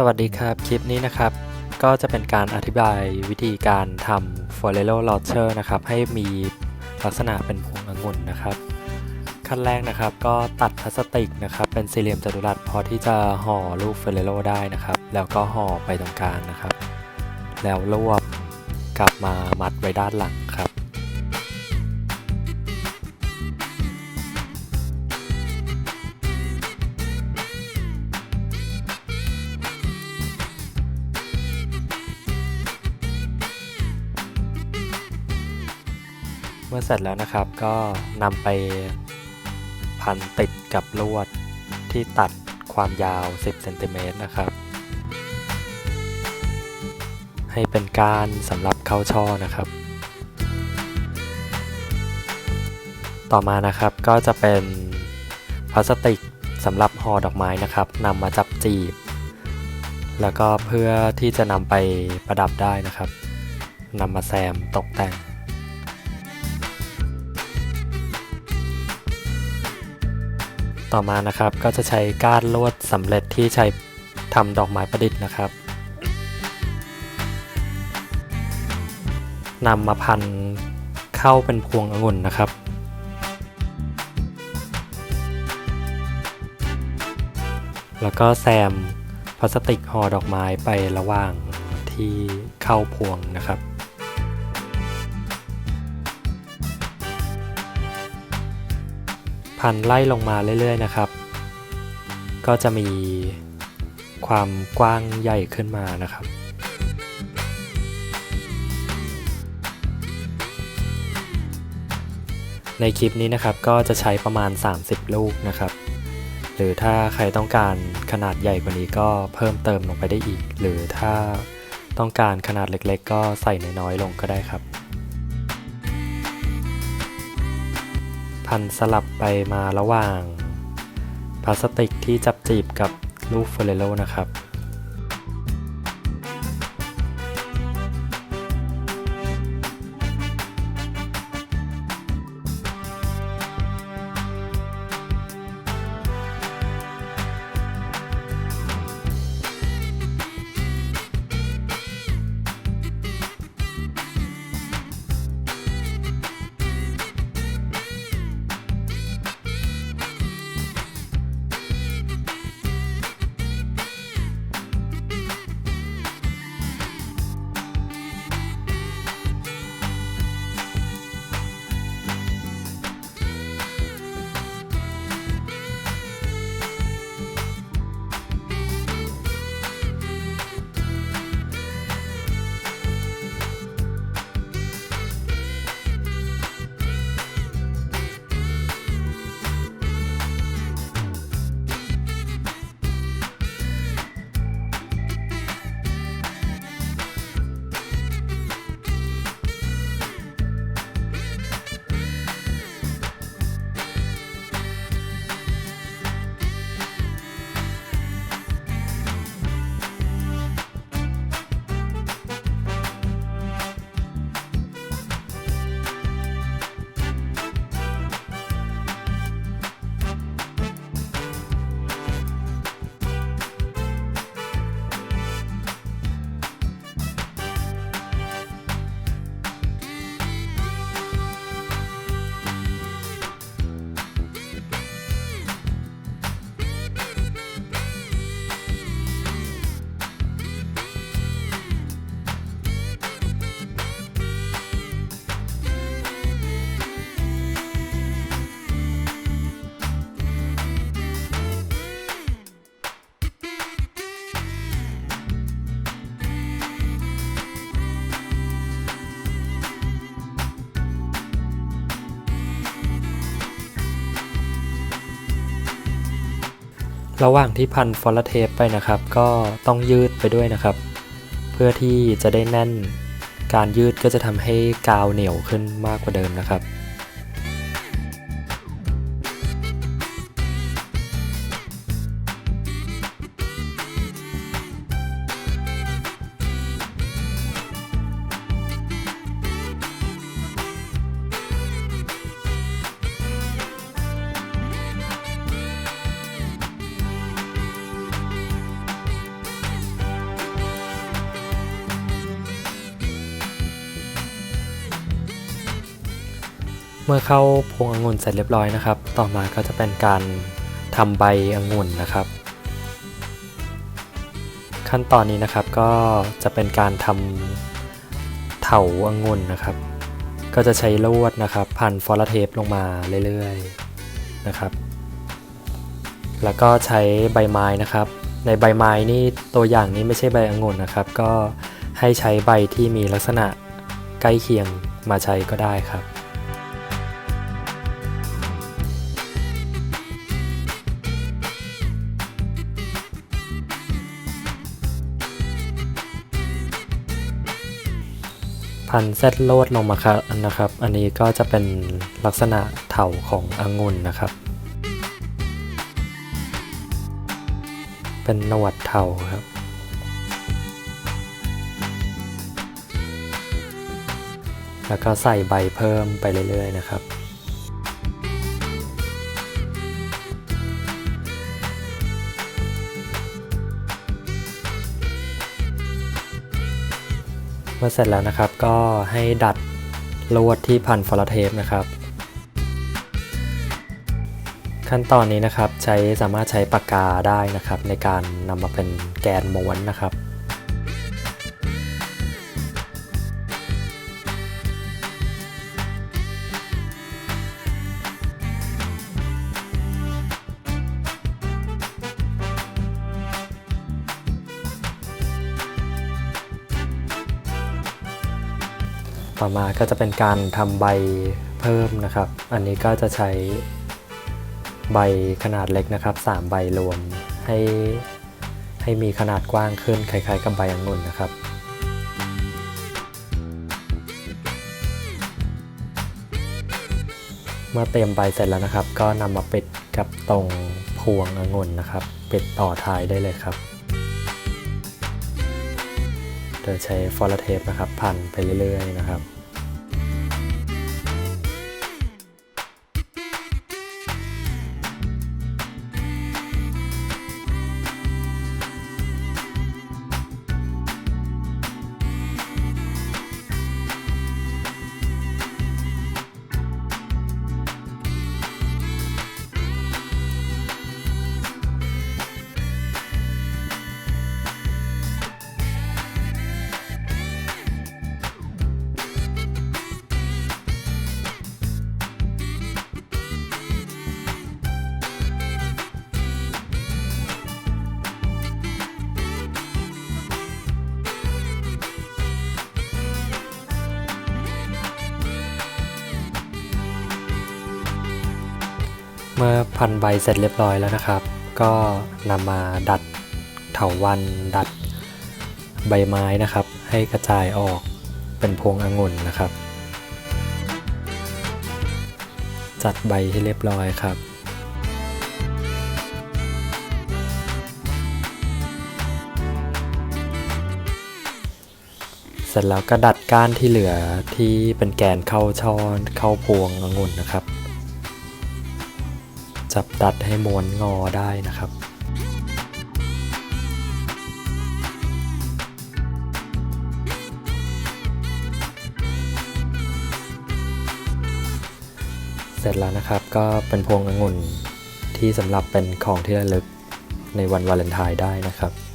สวัสดีครับ คลิปนี้นะครับ ก็จะเป็นการอธิบายวิธีการทำ f o r e l o Launcher นะครับ ให้มีลักษณะเป็นพวงองุ่นนะครับ ขั้นแรกนะครับก็ตัดพลาสติกนะครับ เป็นสี่เหลี่ยมจัตุรัสพอที่จะห่อลูกเฟรโลได้นะครับ แล้วก็ห่อไปตรงกลางนะครับ แล้วรวบกลับมามัดไว้ด้านหลัง เมื่อเสร็จแล้วนะครับก็นำไปพันติดกับลวดที่ตัดความยาว 10เซนติเมตรนะครับ ให้เป็นก้านสำหรับเข้าช่อนะครับ ต่อมานะครับก็จะเป็นพลาสติกสำหรับห่อดอกไม้นะครับนำมาจับจีบ แล้วก็เพื่อที่จะนำไปประดับได้นะครับนำมาแซมตกแต่ง ต่อมานะครับก็จะใช้ก้านลวดสำเร็จที่ใช้ทำดอกไม้ประดิษฐ์นะครับนำมาพันเข้าเป็นพวงองุ่นนะครับ แล้วก็แซมพลาสติกห่อดอกไม้ไประหว่างที่เข้าพวงนะครับ พันไล่ลงมาเรื่อยๆนะครับ ก็จะมีความกว้างใหญ่ขึ้นมานะครับ ในคลิปนี้นะครับก็จะใช้ประมาณ 30 ลูกนะครับ หรือถ้าใครต้องการขนาดใหญ่กว่านี้ก็เพิ่มเติมลงไปได้อีก หรือถ้าต้องการขนาดเล็กๆ ก็ใส่น้อยๆลงก็ได้ครับ พันสลับไปมาระหว่างพลาสติกที่จับจีบกับลูกเฟรโลนะครับ ระหว่างที่พันฟอลเทปไปนะครับ ก็ต้องยืดไปด้วยนะครับ เพื่อที่จะได้แน่น การยืดก็จะทำให้กาวเหนียวขึ้นมากกว่าเดิมนะครับ เมื่อเข้าพวงองุ่นเสร็จเรียบร้อยนะครับ ต่อมาก็จะเป็นการทำใบองุ่นนะครับ ขั้นตอนนี้นะครับก็จะเป็นการทำเถาองุ่นนะครับ ก็จะใช้ลวดนะครับพันฟอลเทปลงมาเรื่อยๆนะครับ แล้วก็ใช้ใบไม้นะครับ ในใบไม้นี่ตัวอย่างนี้ไม่ใช่ใบองุ่นนะครับ ก็ให้ใช้ใบที่มีลักษณะใกล้เคียงมาใช้ก็ได้ครับ พันเซตโลดลงมาครับนะครับ อันนี้ก็จะเป็นลักษณะเถาขององุ่นนะครับ เป็นหนวดเถาครับแล้วก็ใส่ใบเพิ่มไปเรื่อยๆนะครับ อเสร็จแล้วนะครับ ก็ให้ดัดลวดที่พันฟอลเทปนะครับ ขั้นตอนนี้นะครับใช้สามารถใช้ปากกาได้นะครับ ในการนำมาเป็นแกนม้วนนะครับ ต่อมาก็จะเป็นการทำใบเพิ่มนะครับ อันนี้ก็จะใช้ใบขนาดเล็กนะครับ 3 ใบรวมให้ให้มีขนาดกว้างขึ้นคล้ายๆกับใบองุ่นนะครับเมื่อเตรียมใบเสร็จแล้วนะครับ ก็นำมาปิดกับตรงพวงองุ่นนะครับ ปิดต่อท้ายได้เลยครับ โดยใช้ฟอลเทปนะครับพันไปเรื่อยๆนะครับ มื่อพันใบเสร็จเรียบร้อยแล้วนะครับ ก็นำมาดัดเถาวันดัดใบไม้นะครับ ให้กระจายออกเป็นพวงองุ่นนะครับ จัดใบให้เรียบร้อยครับเสร็จแล้วก็ดัดก้านที่เหลือที่เป็นแกนเข้าช่อเข้าพวงองุ่นนะครับ จับตัดให้ม้วนงอได้นะครับเสร็จแล้วนะครับก็เป็นพวงองุ่นที่สำหรับเป็นของที่ระลึกในวันวาเลนไทน์ได้นะครับ